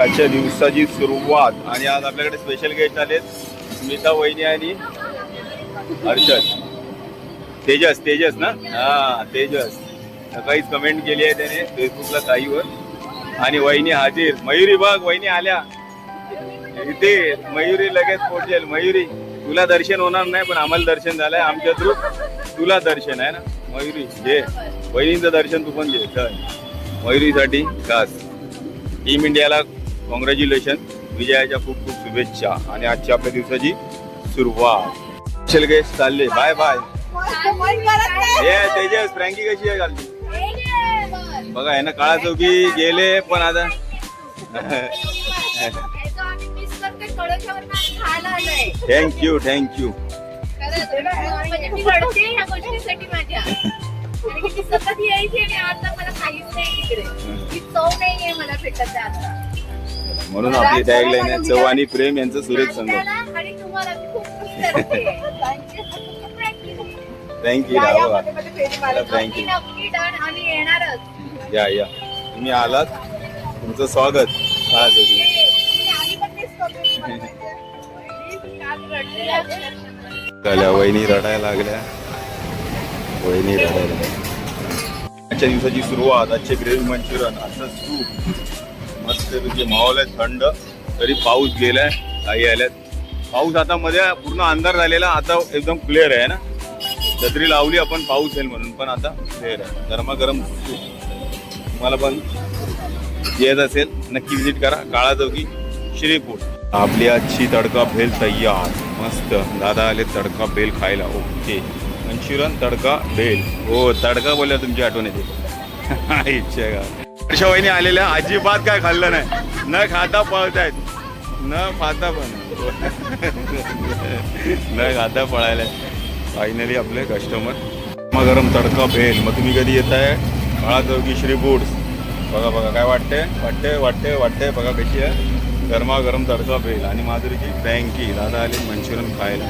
आजच्या दिवसाची सुरुवात. आणि आज आपल्याकडे स्पेशल गेस्ट आलेत स्मिता वहिनी आणि हर्षद. तेजस तेजस ना? हा तेजस. सकाळीच कमेंट केली आहे त्याने फेसबुकला ताईवर. आणि वहिनी हाजीर. मयुरी बघ वहिनी आल्या. इथे मयुरी लगेच पोहोचेल. मयुरी तुला दर्शन होणार नाही पण आम्हाला दर्शन झालंय. आमच्या थ्रू तुला दर्शन आहे ना? मयुरी घे. वहिनीचं दर्शन तू पण घे. चल. मयुरीसाठी खास. टीम इंडियाला कॉंग्रॅच्युलेशन विजयाच्या खूप खूप शुभेच्छा आणि आजची आपल्या दिवसाची सुरुवात. स्पेशल गेस्ट चालले. बाय बाय हे तेजस फ्रँकी कशी आहे कालची बघा आहे ना काळा चौकी गेले पण आता थँक्यू थँक्यू सतत यायची आणि आता मला काहीच नाही तिकडे ती चव नाहीये मला भेटत आहे आता. म्हणून आपली टॅगलाईन आहे चव आणि प्रेम यांचं सुरेख संगम करते थँक्यू थँक्यू या या तुम्ही आलात. तुमचं स्वागत. हा. झाल्या वहिनी रडायला लागल्या. वहिनी रडायला. आजच्या दिवसाची सुरुवात आजचे ग्रेव्ही मंचुरियन असं सूप मस्त म्हणजे माहोल आहे थंड. तरी पाऊस गेलाय काही आल्यात. पाऊस आता मध्ये पूर्ण अंधार झालेला आता एकदम क्लिअर आहे ना? छत्री लावली आपण पाऊस येईल म्हणून पण आता क्लिअर आहे. गरमागरम तुम्हाला पण येत असेल नक्की विजिट करा. काळा चौकी श्रीपूर. आपली आजची तडका भेल तयार. मस्त. दादा आले तडका भेल खायला. ओके. मंचुरियन तडका भेल. हो तडका बोलल्या तुमची आठवण येते इच्छा का वर्षा आलेल्या अजिबात काय खाल्लं नाही. न खाता पळतायत. न खाता पण. न खाता पळायला फायनली आपले कस्टमर गरम तडका भेल. मग तुम्ही कधी येत आहे काळा चौकी श्री बूट्स बघा बघा काय वाटते वाटते वाटते वाटते बघा कशी आहे. गरमागरम तडका भेल. आणि माधुरीची फ्रँकी दादा आले मंचुरियन खायला.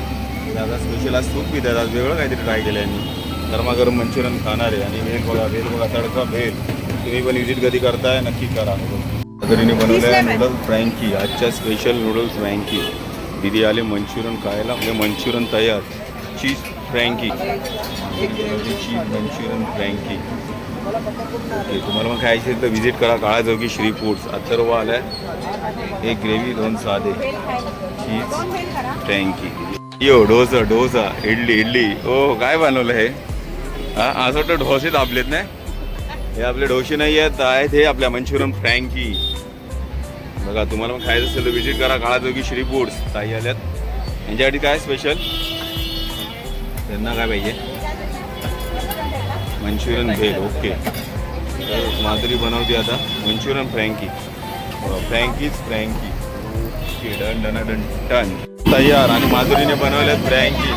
दादा स्पेशल आज सूप पितात. आज वेगळं काहीतरी ट्राय केलं यांनी गरमागरम मंचुरियन खाणार आहे. आणि भेल बघा भेल बघा तडका भेल. तुम्ही पण विजिट कधी करताय? नक्की करा. माधुरीने बनवलं आहे नूडल्स फ्रँकी आजच्या स्पेशल नूडल्स फ्रँकी दिदी आले मंचुरियन खायला. म्हणजे मंचुरियन तयार. Cheese frankie cheese Manchurian frankie okay तुम्हाला मग खायची असेल तर व्हिजिट करा. काळा चौकी श्री फूड्स अथर्व आलाय. एक ग्रेव्ही दोन साधे. चीज फ्रँकी यो डोसा डोसा. इडली इडली. ओ काय बनवलं हे? हा असं वाटतं डोसेच आपलेत नाही? हे आपले डोसे नाही आहेत आहेत हे आपल्या मंचुरियन फ्रँकी. बघा तुम्हाला मग खायचं असेल तर व्हिजिट करा काळाजोगी श्री फूड्स ताई आल्यात. यांच्यासाठी काय स्पेशल त्यांना काय पाहिजे? Manchurian bhel okay. तर माधुरी बनवते आता. मंचुरियन फ्रँकी. हो, फ्रँकीच frankie. Okay done done done done. तयार. आणि माधुरीने बनवल्यात फ्रँकी.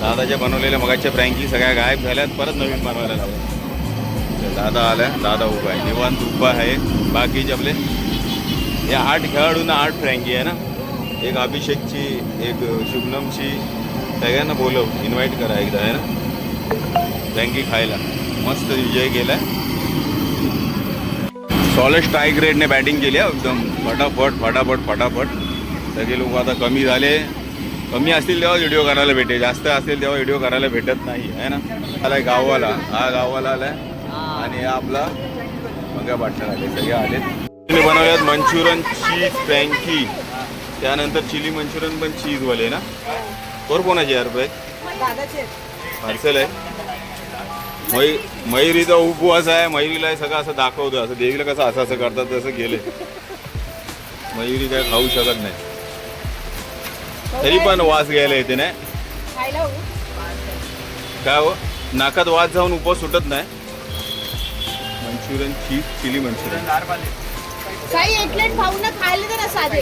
दादाच्या बनवलेल्या मगाच्या फ्रँकी सगळ्या गायब झाल्यात. परत नवीन बनवायला लागल्या दादा आल्या दादा हो उभा आहे निवांत उभा आहे बाकीचे आपले या आठ खेळाडूंना आठ फ्रँकी आहे ना। एक अभिषेकची एक शुभनमची सगळ्यांना बोलव इन्व्हाइट करा एकदा आहे ना। फ्रँकी खायला। मस्त विजय केलाय सॉलिड स्ट्राईक रेटने बॅटिंग केली आहे एकदम फटाफट फटाफट फटाफट। सगळे लोक आता कमी झाले। कमी असतील तेव्हा व्हिडिओ करायला भेटे जास्त असतील तेव्हा व्हिडिओ करायला भेटत नाही आहे ना। आलाय गाववाला हा गाववाला आलाय। आणि आपला मग पाटणं आले सगळे आले. बनवल्यात मंचुरियन चीज फ्रँकी त्यानंतर चिली मंचुरियन पण चीजवाले ना? कोर कोणाचे यार रुपये पार्सल आहे. मयू मयुरीचा उपवास आहे मयुरीला हे सगळं असं दाखवतं. असं देवीला कसं असं असं करतात तसं गेले मयुरी काय खाऊ शकत नाही. तरी पण वास घ्यायला येते नाही? काय हो? नाकात वास जाऊन उपवास सुटत नाही? Manchurian cheese chilli Manchurian. काही एकलेट खाऊ ना खायला तर साधे.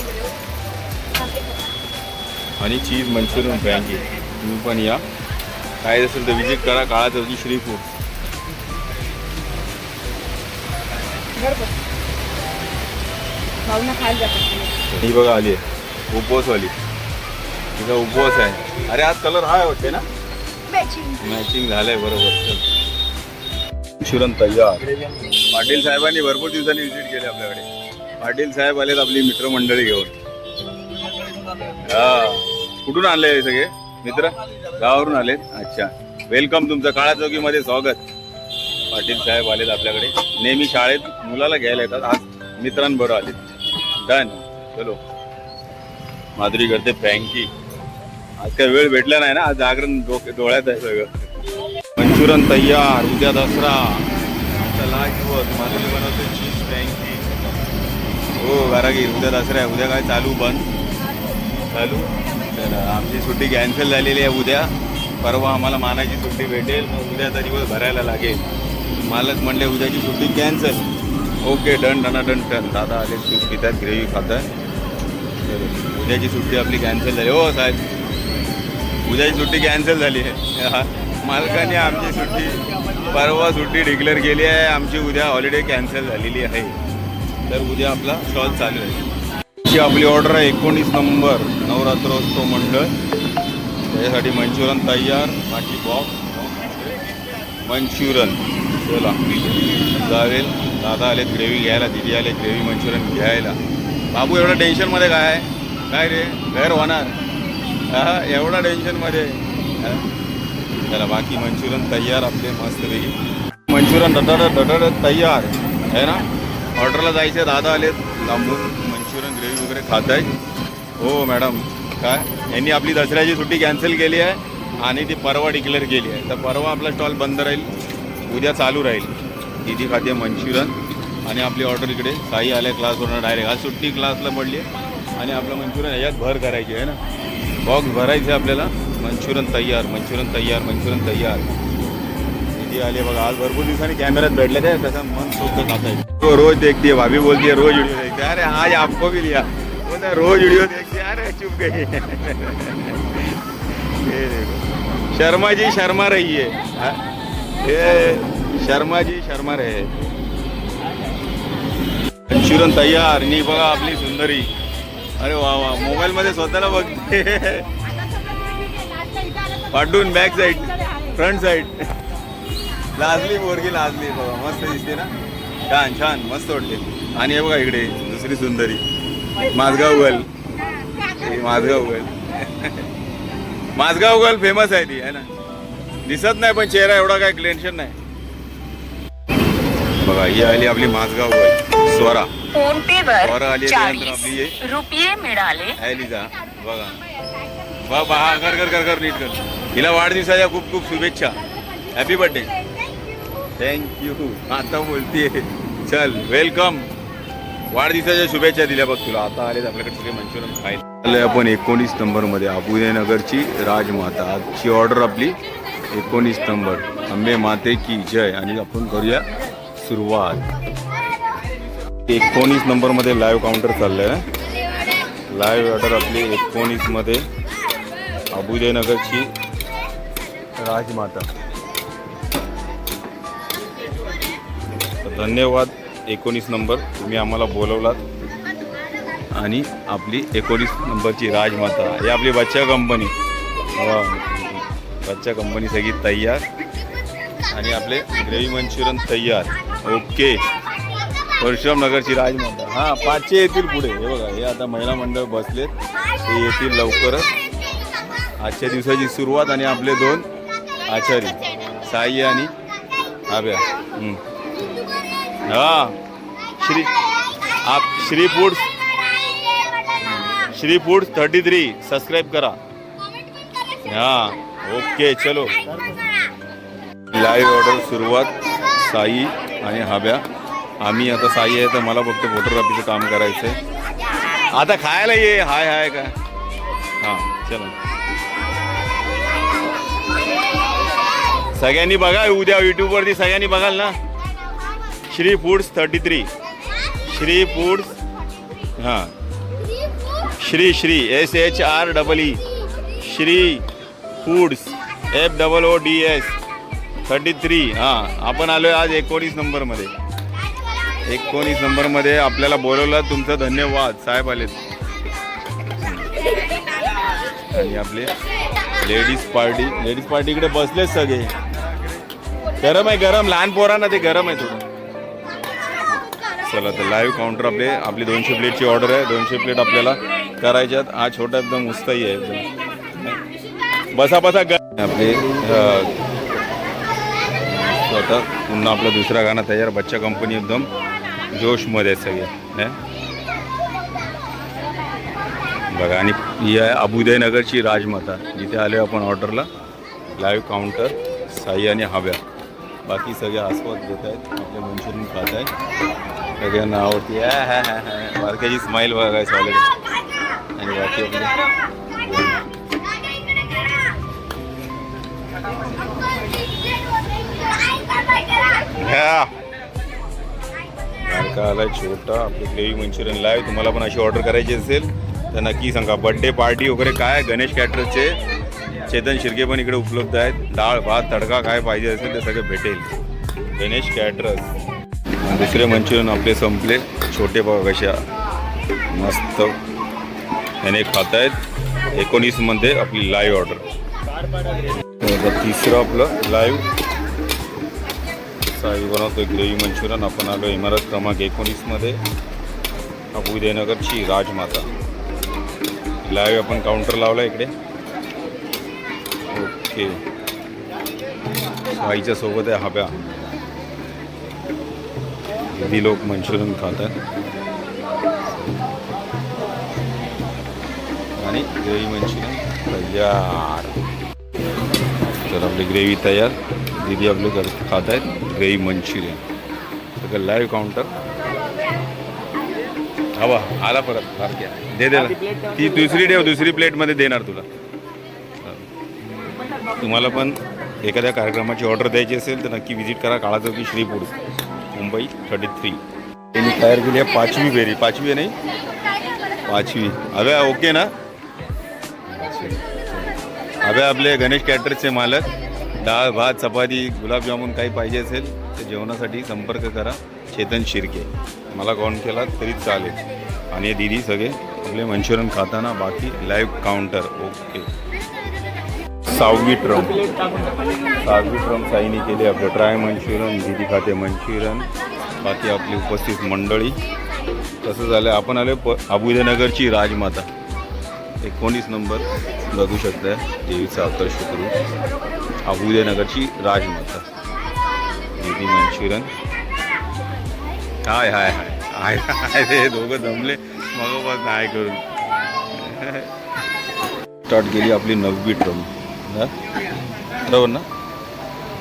आणि चीज मंचुरियन फ्रँकी तुम्ही पण या. काय असेल तर विजिट करा काळा चौकी श्री फूड. ना ही बघा आली आहे. उपवासवाली. तिचा उपवास आहे. अरे आज कलर हा वाटते ना? मॅचिंग झालंय बरोबर. चल. शिरण तयार. पाटील साहेबांनी भरपूर दिवसांनी व्हिजिट केली आपल्याकडे. पाटील साहेब आलेत आपली मित्रमंडळी घेऊन. हा. कुठून आले हे सगळे? मित्र? गावावरून आलेत? अच्छा. वेलकम तुमचं. काळा चौकीमध्ये स्वागत. पाटील साहेब आलेत आपल्याकडे. नेहमी शाळेत मुलाला घ्यायला येतात. आज मित्रांबरोबर आलेत. डन चलो. माधुरी करते फ्रँकी. आज काय वेळ भेटला नाही ना? आज जागरण डोके डोळ्यात आहे सगळं. मंचुरन तयार. उद्या दसरा. आता लास्ट माधुरी बनवते चीज फ्रँकी हो घरागीर उद्या दसरा आहे उद्या काय चालू बंद. चालू? तर आमची सुट्टी कॅन्सल झालेली आहे उद्या. परवा आम्हाला मानाची सुट्टी भेटेल मग उद्याचा दिवस भरायला लागेल. मालक म्हणले उद्याची सुट्टी cancel okay done डना done done. दादा आले सूप पितात ग्रेव्ही खातात तर उद्याची सुट्टी आपली कॅन्सल झाली. हो साहेब. उद्याची सुट्टी कॅन्सल झाली आहे. हा. मालकाने आमची सुट्टी परवा सुट्टी डिक्लेअर केली आहे. आमची उद्या हॉलिडे कॅन्सल झालेली आहे. तर उद्या आपला स्टॉल चालू आहे. ही आपली ऑर्डर आहे एकोणीस नंबर नवरात्रोत्सव मंडळ. त्याच्यासाठी मंचुरन तयार बाकी बॉक्स मंचुरन चला. जावेल. दादा आलेत ग्रेव्ही घ्यायला दिदी आले ग्रेव्ही मंचुरन घ्यायला. बाबू एवढं टेन्शनमध्ये काय काय रे? गैर होणार हा एवढा टेन्शनमध्ये त्याला बाकी मंचुरियन तयार आपले मस्तपैकी. मंचुरियन डटाड डटाड तयार. आहे ना? ऑर्डरला जायचे दादा आले लांबून मंचुरियन ग्रेव्ही वगैरे खात आहेत हो मॅडम काय? यांनी आपली दसऱ्याची सुट्टी कॅन्सल केली आहे आणि ती परवा डिक्लेअर केली आहे. तर परवा आपला स्टॉल बंद राहील. उद्या चालू राहील. दिदी खाते मंचुरियन. आणि आपली ऑर्डर इकडे. साई आल्या क्लासवरून डायरेक्ट आज सुट्टी क्लासला पडली आहे. आणि आपलं मंचुरियन ह्याच्यात भर करायची आहे ना? बॉक्स भरायचे आपल्याला. मंचुरन तयार मंचुरन तयार मंचुरन तयार. दिदी आले बघा आज भरपूर दिवसांनी कॅमेऱ्यात भेटले ते त्याचा मन सोबत खाता तो रोज देखते भाभी बोलते रोज व्हिडिओ देखते अरे आज आपको भी लिया. बोलता रोज व्हिडिओ देखते अरे चुप गई. शर्मा जी शर्मा रही है. ये शर्मा जी शर्मा रे मंचुरन तयार नी बघा आपली सुंदरी. अरे वा वा मोबाईल मध्ये स्वतःला बघते. पाठवून बॅक साईड फ्रंट साईड लाजली पोरगी लाजली. बघा मस्त दिसते ना? छान छान. मस्त वाटते. आणि हे बघा इकडे दुसरी सुंदरी. Mazgaon girl Mazgaon girl Mazgaon girl famous आहे ती आहे ना? दिसत नाही पण चेहरा एवढा काय टेन्शन नाही. बघा ही आली आपली माझगाव गर्ल स्वरा. फोन पे वर वर आली आपली रुपये मिळाले. बघा. बा बा हा, कर कर कर कर नीट कर. हिला वाढदिवसाच्या खूप खूप शुभेच्छा. हॅपी बर्थडे थँक्यू आता बोलतीये. चल वेलकम वाढदिवसाच्या शुभेच्छा दिल्या बघ तुला. आता आले आपल्याकडे सगळे मंचुरियन खायला. आपण एकोणीस नंबरमध्ये अबुदयनगरची राजमाता. आजची ऑर्डर आपली एकोणीस नंबर. अंबे माते की जय. आणि आपण करूया सुरुवात. एकोणीस नंबरमध्ये लाईव्ह काउंटर चाललंय. लाईव्ह ऑर्डर आपली एकोणीसमध्ये अबुदयनगरची राजमाता धन्यवाद एकोणीस नंबर. तुम्ही आम्हाला बोलवलात. आणि आपली एकोणीस नंबरची राजमाता ही आपली बच्चा कंपनी. हो. बच्चा कंपनी सगळी तयार. आणि आपले ग्रेव्ही मंचुरियन तयार. ओके. परशुराम नगरची राजमाता हां पाचशे येतील पुढे. हे बघा हे आता महिला मंडळ बसलेत. ते येतील लवकरच. आजच्या दिवसाची सुरुवात आणि आपले दोन आचारी साई आणि आब्या हम्म. हा. श्री आप Shri foods Shri foods thirty three. Subscribe करा. हा. ओके चलो. लाईव्ह ऑर्डर सुरुवात साई आणि हाब्या आम्ही आता साई आहे तर मला फक्त फोटोग्राफीचं काम करायचं आहे आता खायला ये. हाय हाय का हां चला. सगळ्यांनी बघा उद्या युट्यूबवरती सगळ्यांनी बघाल ना. Shri foods thirty three Shri foods हां. Shri Shri S H R double E Shri foods F double O D S thirty three हां आपण आलो आहे आज एकोणीस नंबरमध्ये. एकोणीस नंबरमध्ये आपल्याला बोलवलं तुमचं धन्यवाद साहेब आलेत. आणि आपले लेडीज पार्टी लेडीज पार्टीकडे बसलेच सगळे. गरम आहे गरम. लहान पोरांना ते गरम आहे थोडं. चला तर लाईव्ह काउंटर आपले. आपली दोनशे प्लेटची ऑर्डर आहे. दोनशे प्लेट आपल्याला करायच्यात. हा छोटा एकदम उस्ताही आहे एकदम. बसा बसा ग आपले स्वतः पुन्हा आपलं दुसरा गाणं तयार. बच्चा कंपनी एकदम जोशमध्ये आहे सगळे. बघा आणि ही आहे अबुदयनगरची राजमाता. जिथे आले आपण ऑर्डरला लाईव्ह काउंटर साई आणि हव्या. बाकी सगळे आस्वाद घेत आहेत आपले मंचुरियन खात आहेत. सगळ्यांना आवडती आहे बारक्याची स्माईल बघाय ऑलरेडी आणि बाकी आपले ह्या बारका आलाय छोटा आपले ग्रेव्ही मंचुरियन लाईव्ह तुम्हाला पण अशी ऑर्डर करायची असेल तर नक्की सांगा. बड्डे पार्टी वगैरे काय? गणेश कॅटरचे चेतन शिर्के पण इकडे उपलब्ध आहेत. डाळ भात तडका काय पाहिजे असेल ते सगळं भेटेल. गणेश कॅटरस. दुसरे मंचुरियन आपले संपले. छोटे बघा कशा? मस्त. याने खात आहेत एकोणीसमध्ये आपली लाईव्ह ऑर्डर तिसरं आपलं लाईव्ह साई बनवतो ग्रेव्ही मंचुरियन. आपण आलो इमारत क्रमांक एकोणीसमध्ये अबुदयनगरची राजमाता. लाईव्ह आपण काउंटर लावला इकडे. ओके आईच्या सोबत आहे हव्या किती लोक मंचुरियन खातात आणि ग्रेव्ही मंचुरियन तयार तर आपली ग्रेव्ही तयार दीदी आपले कर खात आहेत ग्रेव्ही मंचुरियन सगळं लाईव्ह काउंटर हवा आला परत बारक्या दे दे ती दुसरी ठेव दुसरी प्लेटमध्ये देणार तुला तुम्हाला पण एखाद्या कार्यक्रमाची ऑर्डर द्यायची असेल तर नक्की व्हिजिट करा काळा चौकी श्रीपूर मुंबई थर्टी थ्री त्यांनी तयार केली आहे पाचवी बेरी पाचवी आहे नाही? पाचवी. अभ्या ओके ना? अभ्या आपले गणेश कॅटरचे मालक. डाळ भात चपाती गुलाबजामुन काही पाहिजे असेल तर जेवणासाठी संपर्क करा. चेतन शिर्के. मला कॉल केला तरी चालेल. आणि दिदी सगळे आपले मंचुरियन खाताना बाकी लाईव्ह काउंटर ओके सहावी ट्रम. सहावी ट्रम साईनी केली आपलं ट्राय मंचुरियन दिदी खाते मंचुरियन. बाकी आपली उपस्थित मंडळी. तसं झालं आपण आलो प अबुदनगरची राजमाता. एकोणीस नंबर बघू शकताय देवीचा आकर्ष करून अबुदनगरची राजमाता. दिदी मंचुरियन. हाय हाय हाय. हाय हाय ते दोघं जमले. मग हाय करून. स्टार्ट केली आपली नववी ट्रम. बरोबर ना?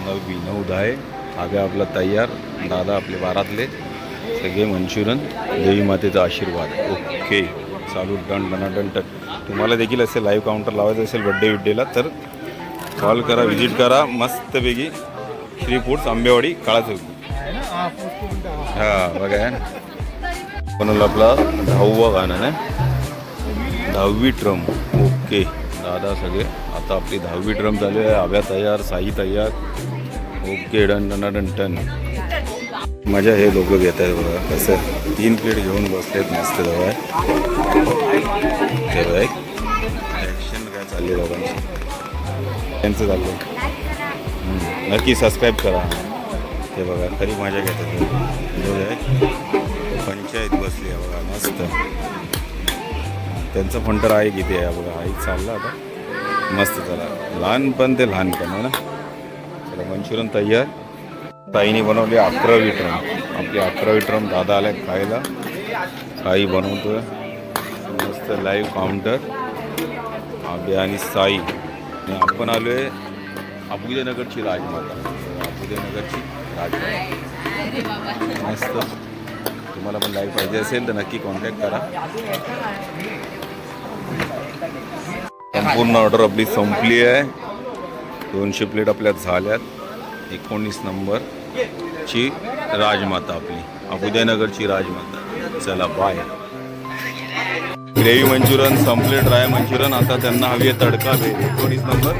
नववी नऊ दहा आहे. आगे आपला तयार. दादा आपले बारातले सगळे मंचुरियन. देवी मातेचा आशीर्वाद. ओके. चालू डन डना टन तुम्हाला देखील असेल लाईव्ह काउंटर लावायचं असेल बड्डे विड्डेला तर कॉल करा व्हिजिट करा. मस्तपैकी श्री फूड्स आंबेवाडी काळा चौकी हां बघा. पण आपला दहावा गाणं ना दहावी ट्रम ओके. दादा सगळे. आता आपली दहावी ड्रम चालू आहे आव्या तयार साई तयार. Okay done done done ton मजा हे लोक घेत आहेत बघा कसं तीन प्लेट घेऊन बसलेत मस्त जवळ ते बघा ॲक्शन काय चालली लोकांची त्यांचं चाललं नक्की सबस्क्राईब करा. ते बघा खरी मजा घेतात पंचायत बसली आहे बघा मस्त. त्यांचं फंटर आहे किती आहे बघा आई चाललं आता. मस्त चला लहानपण ते लहानपण आहे ना. चला मंचुरियन तयार. ताईने बनवली अकरावी ट्रम आपली अकरा ट्रम दादा आल्या खायला. साई बनवतोय. मस्त लाईव्ह काउंटर आबे आणि साई. आणि आपण आलो आहे अबुदनगरची राजमाता. अबुदनगरची राजमाता. मस्त. तुम्हाला पण लाईव्ह पाहिजे असेल तर नक्की कॉन्टॅक्ट करा. संपूर्ण ऑर्डर आपली संपली आहे. दोनशे प्लेट आपल्या झाल्यात. एकोणीस नंबरची राजमाता आपली. अबुदयनगरची राजमाता. चला बाय ग्रेव्ही मंचुरियन संपले ड्राय मंचुरियन. आता त्यांना हवी आहे तडका भेल. एकोणीस नंबर.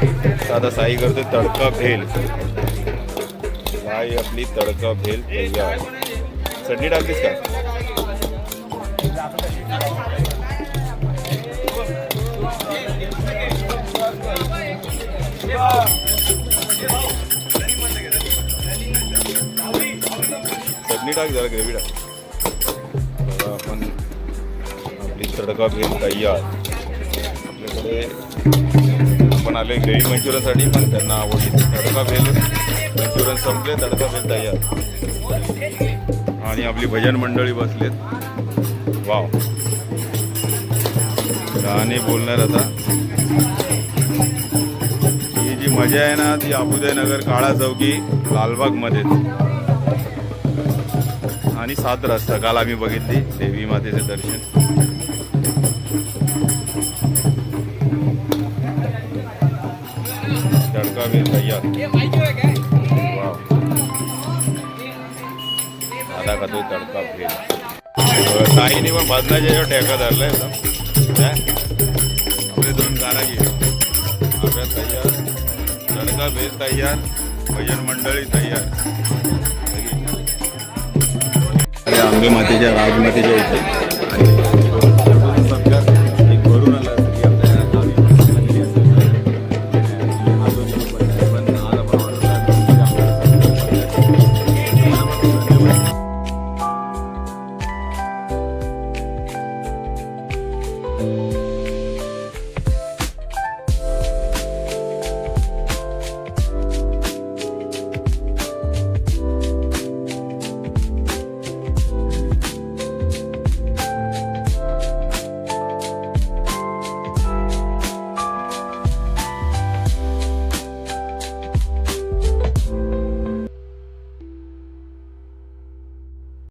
साधा साई करते तडका भेल. साई आपली तडका भेल तयार. चटणी टाकलीस का? चटणी टाक जरा ग्रेव्ही टाक. आपली तडका भेट तयार. आपल्याकडे आपण आले ग्रेव्ही मंचुरियनसाठी पण त्यांना आवडली तडका भेल मंचुरियन संपले तडका भेल तयार. आणि आपली भजन मंडळी बसलेत. वाव गाणे बोलणार आता मजा आहे ना ती आबुदयनगर काळा चौकी लालबागमध्येच आणि सात रस्ता काल आम्ही बघितली देवी मातेचे दर्शन. तडका वेल तयार. वाव. का खातो तडका भेल ताईने पण भजनाच्या याच्यावर ठेका धरलाय. आपले दोन कारागीर आपल्या तयार. लाडका बे तयार भजन मंडळी तयार. आंबे मातेच्या राजमातेच्या इथे. एक भरून आला.